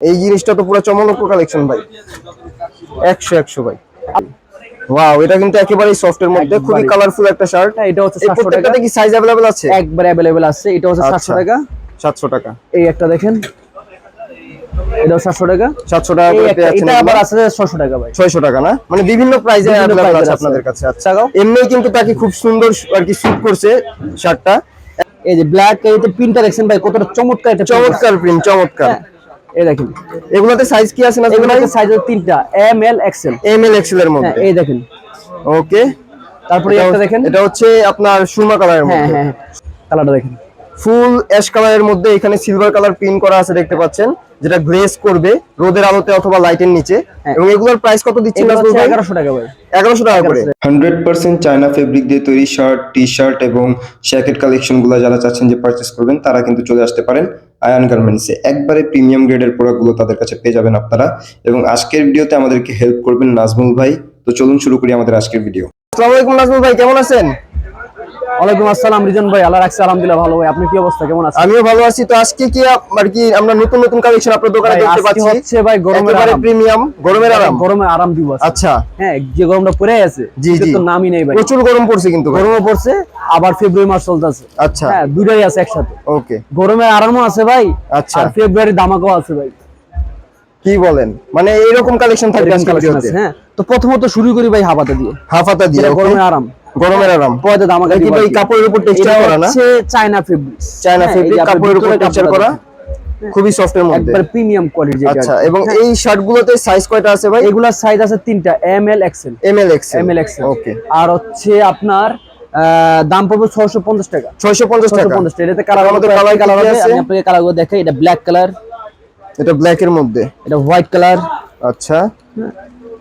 এই জিনিসটা তো পুরো চমলক কালেকশন ভাই একশো একশো ভাই ওয়াও এটা কিন্তু একেবারেই সফটের মধ্যে খুবই একবারে। কালারফুল একটা শার্ট হ্যাঁ, এটা হচ্ছে এই 700 টাকা প্রত্যেকটাতে কি সাইজ अवेलेबल আছে একবার অ্যাভেলেবেল আছে এটা হচ্ছে আচ্ছা। সাতশো টাকা সাতশো টাকা এই একটা দেখেন এটাও সাতশো টাকা সাতশো টাকা এই করে একটা- পেয়ে যাচ্ছেন এটা আবার আছে ছশো টাকা ভাই ছয়শো টাকা না মানে বিভিন্ন প্রাইজে বিভিন্ন অ্যাভেলেবল price এর আছে আছে। আপনাদের কাছে আচ্ছা চাগাও। এমনি কিন্তু তাকে খুব সুন্দর আর কি স্যুট করছে শার্টটা এই যে ব্ল্যাক এতে প্রিন্টটা দেখছেন ভাই কতটা চমৎকার একটা print আছে। চমৎকার প্রিন্ট চমৎকার হ্যাঁ, এই দেখেন। এগুলোতে সাইজ কি আছে না এগুলো সাইজ তিনটা M L XL M L XL এর হ্যাঁ মধ্যে এই দেখেন। ওকে তারপরে একটা দেখেন। এটা হচ্ছে আপনার সুরমা কালারের হ্যাঁ মধ্যে। হ্যাঁ কালারটা দেখেন। ফুল অ্যাশ কালারের মধ্যে এখানে সিলভার কালার প্রিন্ট করা আছে দেখতে পাচ্ছেন। যেটা গ্লেজ করবে রোদের আলোতে অথবা লাইটের নিচে। হ্যাঁ। এবং এগুলোর প্রাইস কত দিচ্ছেন এগুলো নাজমুল হচ্ছে ভাই? এগারোশো টাকা ভাই এগারোশো টাকা করে। হান্ড্রেড পার্সেন্ট চায়না ফেব্রিক দিয়ে তৈরি শার্ট টি শার্ট এবং জ্যাকেট কালেকশনগুলো যারা চাচ্ছেন যে পারচেস করবেন তারা কিন্তু চলে আসতে পারেন। আয়ান গার্মেন্টসে একবারে প্রিমিয়াম গ্রেডের প্রোডাক্টগুলো তাদের কাছে পেয়ে যাবেন আপনারা। এবং আজকের ভিডিওতে আমাদেরকে হেল্প করবেন নাজমুল ভাই। তো চলুন শুরু করি আমাদের আজকের ভিডিও আসসালামু আলাইকুম নাজমুল ভাই, কেমন আছেন? ওয়ালাইকুম আসসালাম রিজন ভাই আল্লাহ রাখছে আলহামদুলিল্লাহ ভালো ভাই। আপনি কি অবস্থা? কেমন আছেন? আমিও ভালো আছি। তো আজকে কি আর কি আমরা নতুন নতুন কালেকশন আপনার দোকানে দেখতে পাচ্ছি। হচ্ছে ভাই গরমের আরাম। প্রিমিয়াম গরমের আরাম। গরমে আরাম দিব আজকে। আচ্ছা। হ্যাঁ যে গরমটা পড়ে আছে জি, জি। তো নামই নেই ভাই। প্রচুর গরম পড়ছে কিন্তু। গরমও পড়ছে আবার ফেব্রুয়ারি মাস চলতেছে। আচ্ছা। হ্যাঁ দুটাই আছে একসাথে। ওকে। গরমে আরামও আছে ভাই আচ্ছা। আর ফেব্রুয়ারি দামাকও আছে ভাই। কি বলেন? মানে এইরকম কালেকশন থাকবে আছে, হ্যাঁ। তো প্রথমত শুরু করি ভাই হাবাতে দিয়ে। হাফাতা দিয়ে যেটা okay? গরমে আরাম। গরমের আরাম। পয়দা এটা কি ভাই কাপড়ের উপর টেক্সচার করা না? হচ্ছে চায়না ফেব্রিক চায়না ফেব্রিক কাপড়ের উপর টেক্সচার করা? খুবই সফটের মধ্যে। একবার প্রিমিয়াম কোয়ালিটি আচ্ছা এবং এই শার্ট গুলোতে সাইজ কয়টা আছে ভাই? এগুলার সাইজ আছে তিনটা M L XL M L X M L XL okay আর হচ্ছে আপনার দাম পড়বে ছয়শো পঞ্চাশ টাকা। ছয়শো পঞ্চাশ ছয়শো টাকা পঞ্চাশ টাকা। এটাতে কালার আমাদের কালার কি কি আছে? আছে? আমি আপনাকে কালারগুলো দেখাই। এটা ব্ল্যাক কালার এটা ব্ল্যাক এর মধ্যে। এটা হোয়াইট কালার আচ্ছা।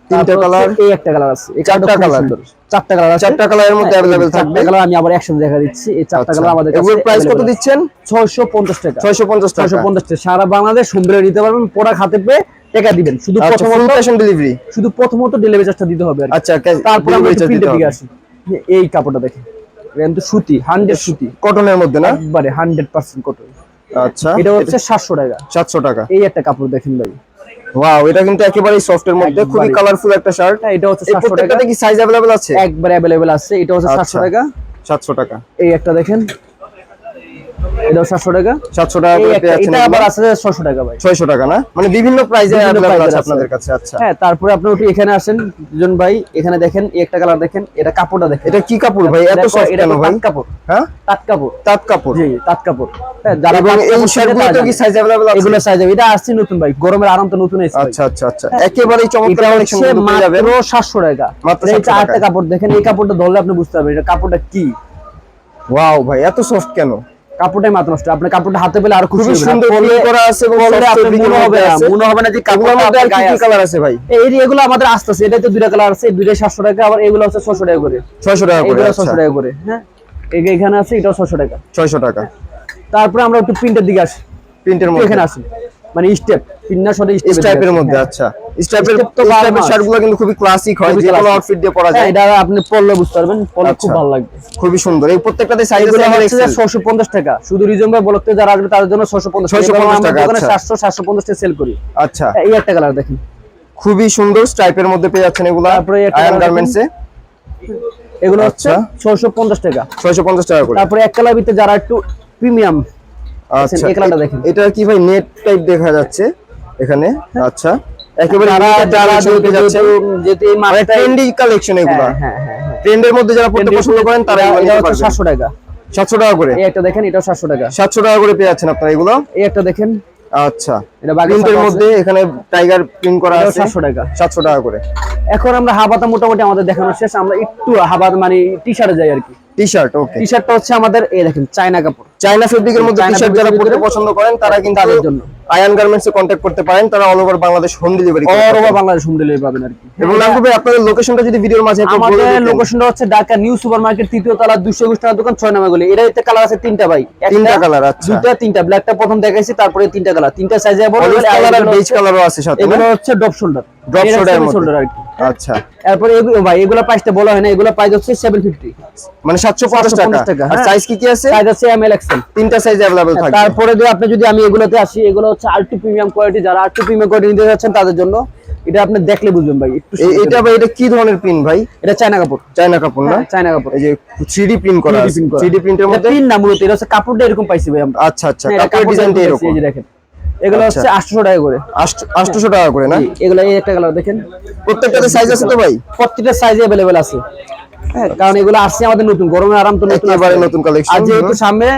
তিনটা কালার এই একটা কালার আছে। এই চারটা colourটা খুব colour। সুন্দর। চারটা কালার আছে। চারটা কালারের মধ্যে হ্যাঁ, থাকবে। কালার আমি আবার একসাথে দেখা দিচ্ছি। এই চারটা আচ্ছা। কালার আমাদের কাছে এগুলোর প্রাইস কত দিচ্ছেন? 650 টাকা। ছয়শো পঞ্চাশ টাকা। 650 টাকা। সারা বাংলাদেশ হোম ডেলিভারি দিতে পারবেন পোড়া খাতে পেয়ে টাকা দিবেন। শুধু আচ্ছা প্রথমত ক্যাশ অন ডেলিভারি শুধু প্রথমত ডেলিভারি চার্জটা দিতে হবে আচ্ছা তারপর আমরা একটু দিকে আসি। এই কাপড়টা দেখেন। কিন্তু সুতি 100 সুতি। কটনের মধ্যে না? একবারে 100% কটন আচ্ছা। এটা হচ্ছে 700 টাকা। সাতশো টাকা। এই একটা কাপড় দেখেন ভাই। ওয়াও এটা কিন্তু একেবারেই সফটের মধ্যে খুবই একবারে। কালারফুল একটা শার্ট হ্যাঁ, এটা হচ্ছে এই 700 টাকা প্রত্যেকটাতে কি সাইজ अवेलेबल আছে একবার অ্যাভেলেবেল আছে এটা হচ্ছে 700 আচ্ছা। টাকা সাতশো টাকা এই একটা দেখেন এটাও 700 টাকা সাতশো টাকা এই করে একটা পেয়ে যাচ্ছেন এটা আবার আছে 600 টাকা ভাই ছয়শো টাকা না মানে বিভিন্ন প্রাইজে বিভিন্ন অ্যাভেলেবল price আছে আছে। আপনাদের কাছে আচ্ছা হ্যাঁ তারপরে আপনি একটু এখানে আসেন দুজন ভাই এখানে দেখেন এই একটা কালার দেখেন এটা কাপড়টা দেখেন এটা কি কাপড় ভাই এত দেখো, সফট এটা কেন তো ভাই তাঁত কাপড় হ্যাঁ তাঁত কাপড় তাঁত কাপড় জি তাঁত কাপড় হ্যাঁ যারা এবং তাঁত এই কাপড় শার্ট চেনে তারা গুলোতে কি জানে। সাইজ अवेलेबल আছে এগুলো সাইজ এটা আসছে নতুন ভাই গরমের আরাম তো নতুন এসেছে ভাই। আচ্ছা আচ্ছা আচ্ছা একেবারেই এটা চমৎকার কালেকশন হচ্ছে কিন্তু পেয়ে যাবেন মাত্র 700 টাকা মাত্র এই 700 চারটা টাকায়। কাপড় দেখেন এই কাপড়টা ধরলে আপনি বুঝতে পারবেন এটা কাপড়টা কি ওয়াও ভাই এত সফট কেন কাপড়টাই মাত্র নষ্ট। আপনার কাপড়টা হাতে পেলে আরও খুশি সুন্দর করা আছে এর মনে হবে না মনে হবে না যে মধ্যে আর কি। কালার আছে। ভাই? এই এগুলো আমাদের আসতেছে এটা তো দুইটা কালার আছে দুইটা সাতশো টাকা আবার এগুলো হচ্ছে ছশো টাকা করে। ছয়শো টাকা করে এগুলো আচ্ছা। ছশো টাকা করে হ্যাঁ? এখানে আছে এটাও ছশো টাকা। ছয়শো টাকা। তারপরে আমরা একটু প্রিন্টের দিকে আসি। প্রিন্টের মধ্যে। এখানে আসি। মানে স্টেপ পিন্না সরে স্ট্রাইপের মধ্যে আচ্ছা। স্ট্রাইপের Step তো বারো স্ট্রাইপের মাস। শার্টগুলো কিন্তু খুবই ক্লাসিক হয় যে কোনো আউটফিট দিয়ে পরা হ্যাঁ যায় এটা আপনি পরলে বুঝতে পারবেন পরলে খুব আচ্ছা। ভালো লাগবে। খুবই সুন্দর। এই প্রত্যেকটাতে সাইজ আছে হচ্ছে ছশো পঞ্চাশ টাকা। শুধু রিজন ভাই বলতে যারা আসবে তাদের জন্য ছশো পঞ্চাশ 650 টাকা, আচ্ছা। সাতশো সাতশো পঞ্চাশ টাকা সেল করি। আচ্ছা। এই একটা কালার দেখেন। খুবই সুন্দর স্ট্রাইপের মধ্যে পেয়ে যাচ্ছেন এগুলা। আয়ন গার্মেন্টস এগুলো হচ্ছে আচ্ছা। ছশো পঞ্চাশ টাকা। 650 টাকা করে। তারপরে এক কালার ভিতরে যারা একটু প্রিমিয়াম আচ্ছা এই কালারটা দেখেন। এটা কি ভাই নেট টাইপ দেখা যাচ্ছে এখানে? আচ্ছা একেবারে যারা যেহেতু এই মানে ট্রেন্ডি কালেকশন এগুলা। হ্যাঁ হ্যাঁ হ্যাঁ। ট্রেন্ডের মধ্যে যারা পড়তে পছন্দ করেন তারা এগুলো নিতে হচ্ছে পারবেন। সাতশো টাকা। 700 টাকা করে? এই একটা দেখেন এটাও সাতশো টাকা। 700 টাকা করে পেয়ে যাচ্ছেন আপনারা এগুলো? এই একটা দেখেন। আচ্ছা। এটা বাগের মধ্যে এখানে টাইগার প্রিন্ট করা আছে। 700 টাকা। 700 টাকা করে। এখন আমরা হাবাতা মোটামুটি আমাদের দেখানো শেষ। আমরা একটু হাবাত মানে টি শার্টে যাই আর কি। টি শার্ট ওকে টি শার্টটা হচ্ছে আমাদের এই দেখেন চায়না কাপড়। চাইনা ফেব্রিকের মধ্যে টি শার্ট যারা পছন্দ করেন তারা কিন্তু তাদের জন্য। আয়ান গার্মেন্টস এ কন্ট্যাক্ট করতে পারেন তারা all over Bangladesh home delivery all over Bangladesh home delivery পাবেন আর কি। এবং নামকু ভাই আপনাদের লোকেশনটা যদি ভিডিওর মাঝে একটু বলে আমাদের লোকেশনটা হচ্ছে ঢাকা নিউ সুপার মার্কেট তৃতীয় তলা দুশো একুশ টাকা দোকান ছয় নামে গলি। এটা এতে কালার আছে তিনটা ভাই। তিনটা colour, আচ্ছা। দুটা তিনটা। ব্ল্যাকটা প্রথম দেখাইছি তারপরে তিনটা কালার তিনটা সাইজে অলিভ কালার আর বেজ কালারও আছে সাথে এগুলো হচ্ছে ড্রপ শোল্ডার শোল্ডার আর কি। আচ্ছা। ভাই এগুলো প্রাইসটা বলা হয় না এগুলো প্রাইস হচ্ছে সেভেন ফিফটি মানে সাতশো পঞ্চাশ টাকা। 750 টাকা, আর হ্যাঁ। সাইজ কি কি আছে? সাইজ আছে এম এল এক্সেল তিনটা সাইজ অ্যাভেলেবল থাকবে। তারপরে যদি আপনি যদি আমি এগুলোতে আসি এগুলো হচ্ছে আরটু প্রিমিয়াম কোয়ালিটি যারা আরটু প্রিমিয়াম কোয়ালিটি নিতে যাচ্ছেন তাদের জন্য এটা আপনি দেখলে বুঝবেন ভাই এটা ভাই এটা কি ধরনের প্রিন্ট ভাই? এটা চায়না কাপড়। চায়না কাপড় না? হ্যাঁ, চায়না কাপড়। এই যে থ্রি প্রিন্ট করা 3D আছে। print প্রিন্টের মধ্যে? প্রিন্ট না মূলত এটা হচ্ছে কাপড়টা এরকম পাইছি ভাই। আমরা আচ্ছা আচ্ছা। হ্যাঁ, ডিজাইনটা এরকম এই যে দেখেন। এগুলো আচ্ছা। হচ্ছে 800 টাকা করে আটশো টাকা করে না জি, এগুলো এই একটা কালার দেখেন প্রত্যেকটাতে সাইজ আছে তো ভাই প্রত্যেকটা সাইজে अवेलेबल আছে হ্যাঁ কারণ এগুলো আসছে আমাদের নতুন গরমের আরাম তো নতুন একেবারে আসছে। নতুন collection, আর যেহেতু হুম। সামনে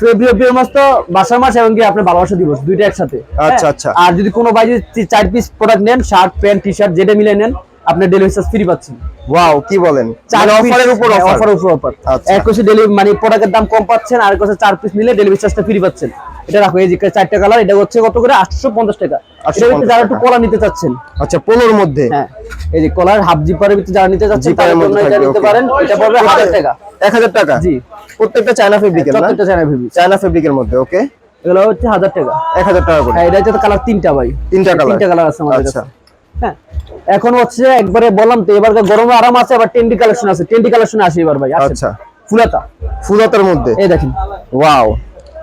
ফেব্রুয়ারি মাস তো বাসার মাস এবং কি আপনার ভালোবাসা দিবস দুইটা একসাথে আচ্ছা, হ্যাঁ? আচ্ছা। আর যদি কোনো ভাই যদি তি- চার পিস প্রোডাক্ট নেন শার্ট প্যান্ট টি শার্ট যেটা মিলে নেন আপনি ডেলিভারি চার্জ ফ্রি পাচ্ছেন। ওয়াও কি বলেন? মানে অফারের উপর অফার উপর অফার। এক কোষে ডেলিভারি মানে প্রোডাক্টের দাম কম পাচ্ছেন আর কোষে চার পিস নিলে ডেলিভারি চার্জটা ফ্রি পাচ্ছেন। এটা রাখো এই যে চারটা কালার এটা হচ্ছে কত করে? 850 টাকা। এটা 850 যারা একটু কলা নিতে চাচ্ছেন। আচ্ছা পোলোর মধ্যে? হ্যাঁ। এই যে কলার হাফ জিপারের ভিতরে যারা নিতে চাচ্ছেন জন্য এটা নিতে পারেন। এটা পড়বে হাজার টাকা। এক হাজার টাকা? জি। প্রত্যেকটা চায়না ফেব্রিকের না? প্রত্যেকটা চায়না ভেবি চায়না ফেব্রিকের মধ্যে ওকে এগুলো হচ্ছে হাজার টাকা। এক হাজার টাকা করে। হ্যাঁ এটা হচ্ছে কালার তিনটা ভাই। তিনটা colour? তিনটা কালার আছে আমাদের আচ্ছা। কাছে। হ্যাঁ। এখন হচ্ছে একবারে বললাম তো এবার গরমে আরাম আছে আবার টেন্ডি কালেকশন আছে। টেন্ডি কালেকশন আসে এবার ভাই। আচ্ছা। ফুলাতা। ফুলতার মধ্যে? এই দেখেন। ওয়াও।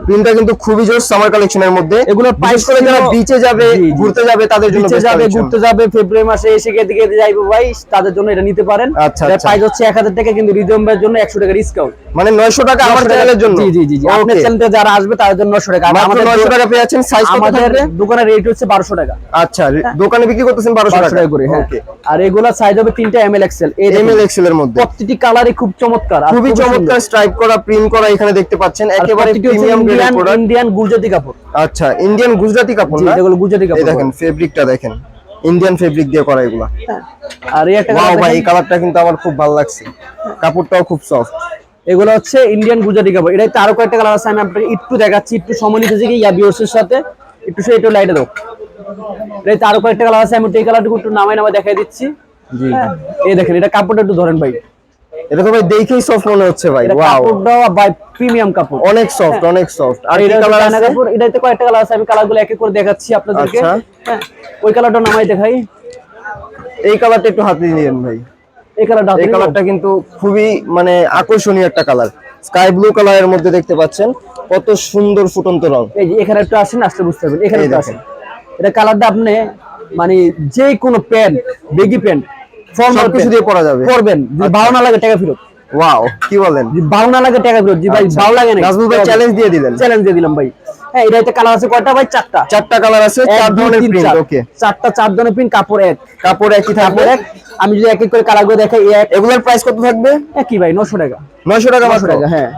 প্রিন্টটা কিন্তু খুবই জোর সামার কালেকশনের মধ্যে। এগুলোর বিশেষ করে যারা বিচে যাবে। ঘুরতে যাবে তাদের জন্য best যাবে ঘুরতে যাবে ফেব্রুয়ারি মাসে এসে গিয়ে দিকে যাইবো ভাই তাদের জন্য এটা নিতে পারেন। আচ্ছা, এটার আচ্ছা। প্রাইস হচ্ছে এক হাজার টাকা কিন্তু রিজম্বের জন্য একশো টাকা ডিসকাউন্ট মানে নয়শো টাকা আমার চ্যানেলের জন্য? জি জি জি আপনার চ্যানেলে যারা আসবে তাদের জন্য নশো টাকা। আমাদের নয়শো টাকা পেয়ে যাচ্ছেন সাইজ কত আমাদের দোকানের রেট হচ্ছে বারোশো টাকা। আচ্ছা দোকানে বিক্রি করতেছেন বারোশো বারোশো টাকা? টাকা করে হ্যাঁ। ওকে আর এগুলা সাইজ হবে তিনটা M L XL M L XL এর মধ্যে। প্রত্যেকটি কালারই খুব চমৎকার খুবই চমৎকার স্ট্রাইপ করা প্রিন্ট করা এখানে দেখতে পাচ্ছেন। একেবারে প্রিমিয়াম ইন্ডিয়ান ইন্ডিয়ান গুজরাটি কাপড় আচ্ছা ইন্ডিয়ান গুজরাটি কাপড় না? এগুলো গুজরাটি কাপড় দেখেন ফেব্রিকটা দেখেন। ইন্ডিয়ান ফেব্রিক দিয়ে করা এগুলা। হ্যাঁ। আর এই একটা ওয়াও ভাই এই কালারটা কিন্তু আমার খুব ভালো লাগছে। কাপড়টাও খুব সফট এগুলো হচ্ছে ইন্ডিয়ান গুজরাটি কাপড় এটাতে আরও কয়েকটা কালার আছে আমি আপনাকে একটু দেখাচ্ছি একটু সময় নিতে যে ইয়া বিয়র্সের সাথে। একটু সে একটু লাইটে দাও এটাতে আরও কয়েকটা কালার আছে আমি এই কালারটুকু একটু নামাই নামাই দেখাই দিচ্ছি। জি। হ্যাঁ, এই দেখেন এটা কাপড়টা একটু ধরেন ভাই। এটা তো ভাই দেখেই সফট মনে হচ্ছে ভাই ওয়াও কাপড়টাও বাই প্রিমিয়াম কাপড়। অনেক সফট অনেক সফট আর এটা কালার আছে? কাপড় এটাতে কয়েকটা কালার আছে আমি কালারগুলো এক এক করে দেখাচ্ছি আপনাদেরকে। আচ্ছা। হ্যাঁ ওই কালারটা নামাই দেখাই। এই কালারটা একটু হাতে নিলেন ভাই। এই কালারটা এই কালারটা কিন্তু খুবই মানে আকর্ষণীয় একটা কালার স্কাই ব্লু কালারের মধ্যে দেখতে পাচ্ছেন কত সুন্দর ফুটন্ত রং। এই যে এখানে একটু আসেন আসলে বুঝতে পারবেন। এখানে এই একটু আসেন। এটা কালারটা আপনি মানে যে কোনো প্যান্ট বেগি প্যান্ট ফর্মাল কিছু দিয়ে পরা যাবে। যদি ভালো না লাগে টাকা ফেরত। ওয়াও কি বলেন? ভালো না লাগে টাকা ফেরত। জি ভাই আচ্ছা। ভালো লাগে না ভাই চ্যালেঞ্জ দিয়ে দিলেন। চ্যালেঞ্জ দিয়ে দিলাম ভাই। হ্যাঁ এটাতে কালার আছে কয়টা ভাই? চারটা। চারটা কালার আছে চার ধরনের প্রিন্ট ওকে চারটা চার ধরনের প্রিন্ট কাপড় এক। কাপড় একই থাকবে? এক। আমি যদি এক এক করে কালার করে দেখাই এগুলোর প্রাইস কত থাকবে? একই ভাই নশো টাকা। নয়শো টাকা নশো মাত্র? টাকা হ্যাঁ।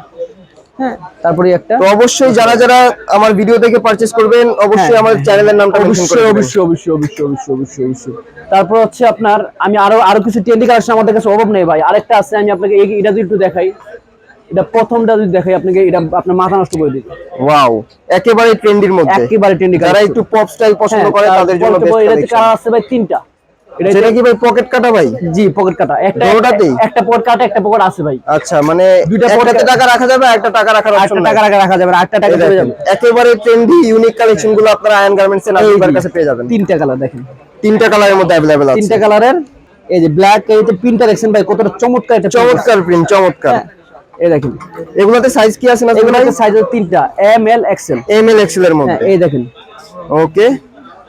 হ্যাঁ। তারপরে একটা। তো অবশ্যই যারা যারা আমার ভিডিও দেখে পারচেজ করবেন অবশ্যই হ্যাঁ, আমার চ্যানেলের নামটা অবশ্যই অবশ্যই অবশ্যই অবশ্যই অবশ্যই অবশ্যই অবশ্যই। তারপর হচ্ছে আপনার আমি আরও আরও কিছু টেন্ডি কালেকশন আমাদের কাছে অভাব নেই ভাই। আরেকটা আছে আমি আপনাকে এটা যদি একটু দেখাই। এটা প্রথমটা যদি দেখাই আপনাকে এটা আপনার মাথা নষ্ট করে দিবে ওয়াও একেবারে ট্রেন্ডির মধ্যে। একেবারে ট্রেন্ডি যারা একটু পপ স্টাইল পছন্দ করে তাদের জন্য বেস্ট কালেকশন কালার আছে ভাই? তিনটা। এটা সেটা কি ভাই পকেট কাটা ভাই জি পকেট কাটা একটা দুটোটাতেই? একটা পকেট কাটা একটা পকেট আছে ভাই আচ্ছা মানে দুইটা একটাতে pocket- টাকা রাখা যাবে একটা টাকা রাখার আটটা অপশন টাকা রাখা রাখা যাবে না আটটা টাকা চলে যাবে একেবারে ট্রেন্ডি ইউনিক কালেকশন গুলো আপনারা আয়ন গার্মেন্টস এর এই নাজিবার যে, কাছে পেয়ে যাবেন তিনটা কালার দেখেন তিনটা কালারের মধ্যে अवेलेबल আছে তিনটা কালারের এই যে ব্ল্যাক এই যে প্রিন্টটা দেখছেন ভাই কতটা চমৎকার একটা print আছে। চমৎকার প্রিন্ট চমৎকার হ্যাঁ, এই দেখেন এগুলোতে সাইজ কি আছে না এগুলো সাইজ তিনটা M L XL M L XL এর হ্যাঁ মধ্যে এই দেখেন ওকে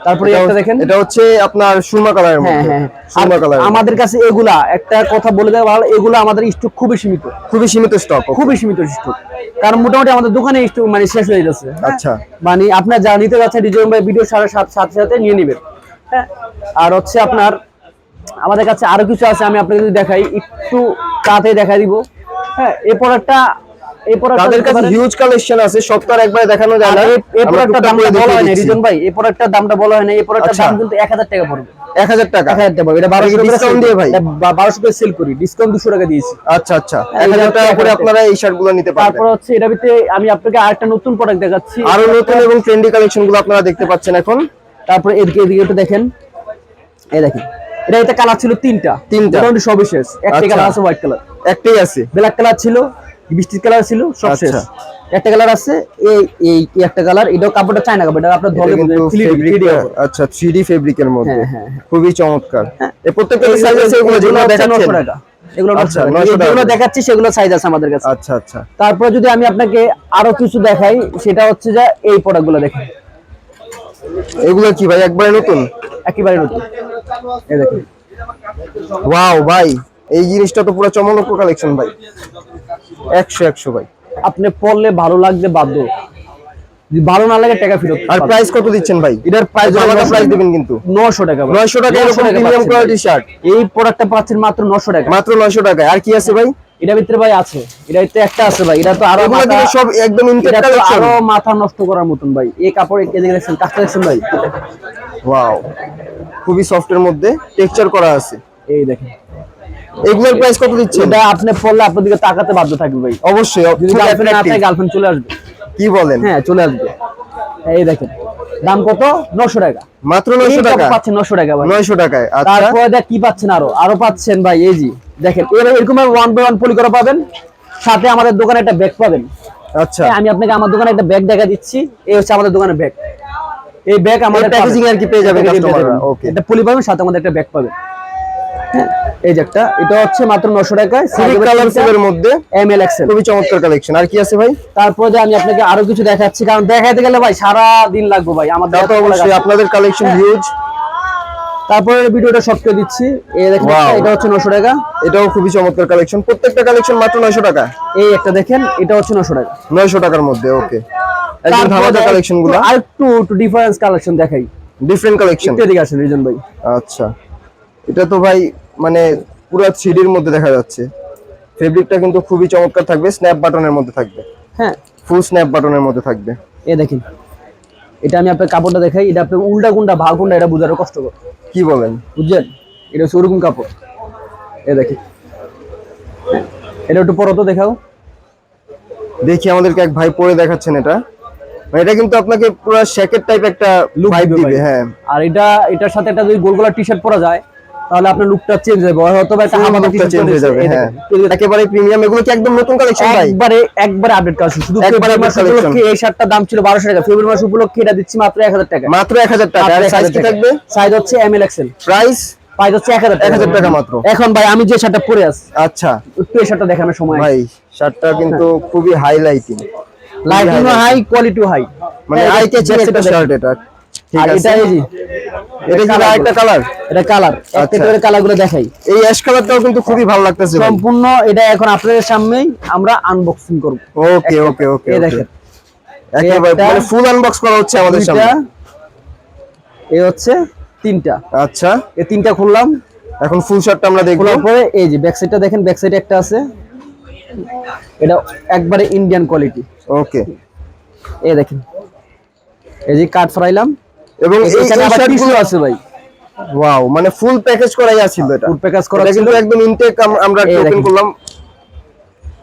তারপরে একটা দেখেন। এটা হচ্ছে আপনার সুরমা কালারের হ্যাঁ মধ্যে হ্যাঁ। সুরমা কালার আমাদের কাছে এগুলা একটা কথা বলে দেওয়া ভালো এগুলা আমাদের স্টক খুবই সীমিত। খুবই সীমিত স্টক খুবই সীমিত স্টক কারণ মোটামুটি আমাদের দোকানে স্টক মানে শেষ হয়ে যাচ্ছে আচ্ছা। মানে আপনার যা নিতে যাচ্ছেন ডিজাইন ভাই ভিডিও সাড়ে সাত সাথে সাথে নিয়ে নেবেন। হ্যাঁ। আর হচ্ছে আপনার আমাদের কাছে আরও কিছু আছে আমি আপনাকে যদি দেখাই একটু তাড়াতাড়ি দেখাই দিব। হ্যাঁ এই প্রোডাক্টটা এই তাদের কাছে হিউজ কালেকশন আছে সপ্তাহ একবার দেখানো যায় না। এই আমরা দামটা বলা হয় না রিজন ভাই। এই প্রোডাক্টটার দামটা বলা হয় না এই প্রোডাক্টটার আচ্ছা। দাম কিন্তু এক হাজার টাকা পড়বে। এক হাজার টাকা? এক হাজার টাকা এটা বারোশো এটা কি দিয়ে ভাই? বারোশো করে সেল করি ডিসকাউন্ট দুশো টাকা দিয়েছি। আচ্ছা আচ্ছা। এই এক হাজার যে টাকা করে আপনারা এই শার্ট নিতে পারবেন। তারপর হচ্ছে এটা ভিতরে আমি আপনাকে আরেকটা নতুন প্রোডাক্ট দেখাচ্ছি। আরও নতুন এবং ট্রেন্ডি আপনারা দেখতে পাচ্ছেন এখন। তারপরে এদিকে এদিকে একটু দেখেন। এই দেখেন এটা এটা কালার ছিল তিনটা। তিনটা। মোটামুটি সবই শেষ। একটা আচ্ছা। কালার আছে হোয়াইট কালার একটাই আছে। ব্ল্যাক কালার ছিল। বৃষ্টির কালার ছিল সব শেষ। আচ্ছা। একটা কালার আছে এই এই একটা কালার এটাও কাপড়টা চায়না কাপড় এটা আপনার এটা ধরলে কিন্তু বুঝবেন, 3D fabric 3D টা- কাপড়। আচ্ছা 3D ফেব্রিকের মধ্যে। হ্যাঁ, হ্যাঁ, হ্যাঁ। খুবই চমৎকার। এই প্রত্যেকটা সাইজ আছে এগুলো যেগুলো দেখাচ্ছেন? এগুলো আচ্ছা, 900 টাকা। 900 টাকা যেগুলো দেখাচ্ছি সেগুলো সাইজ আছে আমাদের কাছে। আচ্ছা আচ্ছা। তারপর যদি আমি আপনাকে আরও কিছু দেখাই সেটা হচ্ছে যে এই প্রোডাক্টগুলো দেখেন। এগুলো কি ভাই একবারে নতুন? একেবারে নতুন। এই দেখেন। ওয়াও ভাই এই জিনিসটা তো পুরো চমলক্ষ কালেকশন ভাই। একশো একশো ভাই। আপনি পড়লে ভালো লাগবে বাধ্য। যদি ভালো না লাগে টাকা ফেরত আর প্রাইস কত দিচ্ছেন ভাই? এটার প্রাইস আলাদা প্রাইস দিবেন কিন্তু? নশো টাকা ভাই। 900 টাকা এরকম প্রিমিয়াম কোয়ালিটি শার্ট এই প্রোডাক্টটা পাচ্ছেন মাত্র নশো টাকা। মাত্র নয়শো টাকা। আর কি আছে ভাই? এটার ভিতরে ভাই আছে। এটা ভিতরে একটা আছে ভাই। এটা তো আরও মাথা- সব একদম ইনটেক এটা তো আরও মাথা নষ্ট করার মতন ভাই। এই কাপড় কেজি দেখছেন কাজটা দেখছেন ভাই? ওয়াও খুবই সফটের মধ্যে টেক্সচার করা আছে। এই দেখেন। এগুলোর প্রাইস কত দিচ্ছেন? এটা আপনি পড়লে আপনার দিকে তাকাতে বাধ্য থাকবে ভাই। অবশ্যই যদি গার্লফ্রেন্ড না থাকে গার্লফ্রেন্ড চলে আসবে। কি বলেন? হ্যাঁ চলে আসবে। এই দেখেন দাম কত? নশো টাকা। মাত্র এই নয়শো টাকা? কাপড় পাচ্ছেন নশো টাকা ভাই। নয়শো টাকায় আচ্ছা। তারপরে দেখ কি পাচ্ছেন আরও। আরও পাচ্ছেন ভাই এই জি দেখেন এরকম ওয়ান বাই ওয়ান পলি করা পাবেন। সাথে আমাদের দোকানে একটা ব্যাগ পাবেন। আচ্ছা। হ্যাঁ, আমি আপনাকে আমার দোকানে একটা ব্যাগ দেখা দিচ্ছি। এই হচ্ছে আমাদের দোকানের ব্যাগ এই ব্যাগ আমাদের পাবেন। আর কি পেয়ে যাবেন। okay. একটা পলি পাবেন সাথে আমাদের একটা ব্যাগ পাবেন। এই যে একটা এটা হচ্ছে মাত্র নশো টাকায় খুবই কালারফুল এর মধ্যে এম এল এক্সেল। খুবই চমৎকার কালেকশন আর কি আছে ভাই? তারপরে যে আমি আপনাকে আরও কিছু দেখাচ্ছি কারণ দেখাইতে গেলে ভাই সারা দিন লাগবে ভাই আমার তা তো অবশ্যই আপনাদের কালেকশন হিউজ তারপরে ভিডিওটা শর্ট করে দিচ্ছি। এই দেখেন এটা হচ্ছে টাকা। এটাও খুবই চমৎকার কালেকশন প্রত্যেকটা কালেকশন মাত্র নয়শো টাকা? এই একটা দেখেন এটা হচ্ছে টাকা। নয়শো টাকার মধ্যে ওকে একদম ধামাকা আর একটু একটু ডিফারেন্স কালেকশন দেখাই। ডিফারেন্ট কালেকশন একটু এদিকে আসেন রিজন ভাই আচ্ছা। এটা তো ভাই মানে পুরো থ্রিডির মধ্যে দেখা যাচ্ছে। ফেব্রিকটা কিন্তু খুবই চমৎকার থাকবে স্ন্যাপ বাটনের মধ্যে থাকবে। হ্যাঁ। ফুল স্ন্যাপ বাটনের মধ্যে থাকবে। এই দেখেন এটা আমি আপনার কাপড়টা দেখাই এটা আপনি উল্টা কোনটা ভাগ কোনটা এটা বোঝার কষ্টকর কি বলেন? বুঝছেন? এটা হচ্ছে ওরকম কাপড়। এই দেখি এটা একটু পরতো দেখাও। দেখি আমাদেরকে এক ভাই পরে দেখাচ্ছেন এটা। এটা কিন্তু আপনাকে পুরো শ্যাকেট টাইপ একটা ভাইব দিবে দিবে হ্যাঁ। আর এটা এটার সাথে একটা যদি গোল গোলা টি শার্ট পরা যায় তাহলে আপনার লুকটা চেঞ্জ হবে হামাটা লুকটা চেঞ্জ হয়ে যাবে হ্যাঁ একেবারে প্রিমিয়াম এগুলো কি একদম নতুন কালেকশন ভাই? একবারে একবারে আপডেট কালেকশন শুধু একবারে মাস উপলক্ষে এই শার্টটার দাম ছিল বারোশো টাকা ফেব্রুয়ারি মাস উপলক্ষে এটা দিচ্ছি মাত্র এক হাজার টাকা। মাত্র এক হাজার টাকা আর সাইজ কি থাকবে? সাইজ হচ্ছে M L XL price price হচ্ছে এক হাজার 1000 টাকা মাত্র। এখন ভাই আমি যে শার্টটা পরে আছি আচ্ছা। একটু এই শার্টটা দেখানোর সময় ভাই শার্টটা কিন্তু খুবই highlighting lighting high quality high মানে আই ক্যাচিং একটা শার্ট এটা। আর আছে। এটা এই এটা কি আরেকটা কালার এটা কালার একটা। করে কালার দেখাই। এই অ্যাশ কালারটাও কিন্তু খুবই ভালো লাগতেছে সম্পূর্ণ এটা এখন আপনাদের সামনেই আমরা আনবক্সিং করব। ওকে ওকে ওকে দেখেন। একেবারে মানে ফুল আনবক্স করা হচ্ছে আমাদের সামনে। এই হচ্ছে তিনটা। আচ্ছা। এই তিনটা খুললাম। এখন ফুল শার্টটা আমরা দেখব। খোলার পরে এই যে ব্যাক সাইডটা দেখেন ব্যাক সাইডে একটা আছে। এটা একবারে ইন্ডিয়ান কোয়ালিটি ওকে। এই দেখেন। এই যে কাট ফ্রাইলাম। এবং এখানে আবার টিস্যু আছে ভাই। ওয়াও মানে ফুল প্যাকেজ করাই আছিল এটা। ফুল প্যাকেজ করা কিন্তু একদম ইনটেক আমরা ওপেন করলাম।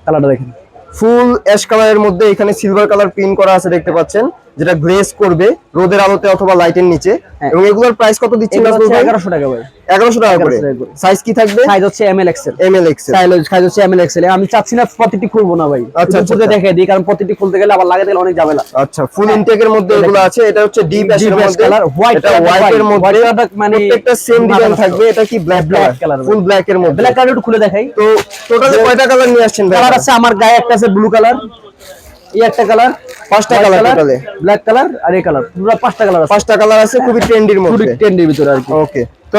কালারটা দেখেন। ফুল অ্যাশ কালারের মধ্যে এখানে সিলভার কালার প্রিন্ট করা আছে দেখতে পাচ্ছেন। যেটা গ্রেস করবে রোদের আলোতে অথবা লাইটের নিচে। হ্যাঁ। এবং এগুলোর প্রাইস কত দিচ্ছেন ভাই? এগারোশো টাকা ভাই এগারোশো টাকা করে। 1100 টাকা করে। সাইজ কি থাকবে? সাইজ হচ্ছে M L XL M L XL size হচ্ছে এম এল এক্সেল আমি চাচ্ছি না প্রতিটি খুলবো না ভাই। আচ্ছা, আচ্ছা, খুলে আচ্ছা। দেখাই দিই কারণ প্রতিটি খুলতে গেলে আবার লাগাতে গেলে অনেক ঝামেলা। আচ্ছা ফুল ইনটেকের মধ্যে এগুলো আছে। এটা হচ্ছে ডিপ অ্যাশের মধ্যে। white এটা হোয়াইট এর মধ্যে মানে প্রত্যেকটা সেম ডিজাইন থাকবে। এটা কি black black colour full black এর মধ্যে। ব্ল্যাক কালার একটু খুলে দেখাই। তো টোটালি কয়টা কালার নিয়ে আসছেন ভাই? কালার আছে আমার গায়ে একটা আছে ব্লু কালার এই একটা কালার পাঁচটা colour total ব্ল্যাক কালার আর এই কালার পুরো পাঁচটা কালার আছে। পাঁচটা কালার আছে খুবই ট্রেন্ডির ভিতরে আর কি। ওকে তো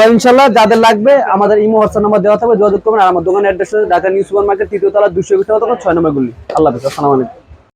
যাদের লাগবে আমাদের ইমো হোয়াটসঅ্যাপ নাম্বার দেওয়া থাকবে যোগাযোগ করবেন। আর আমার দোকানের address Dhaka new super market তৃতীয় তলা দুশো বিশ টাকা ছয় নম্বর গুলি। আল্লাহ হাফেজ আসসালামু আলাইকুম।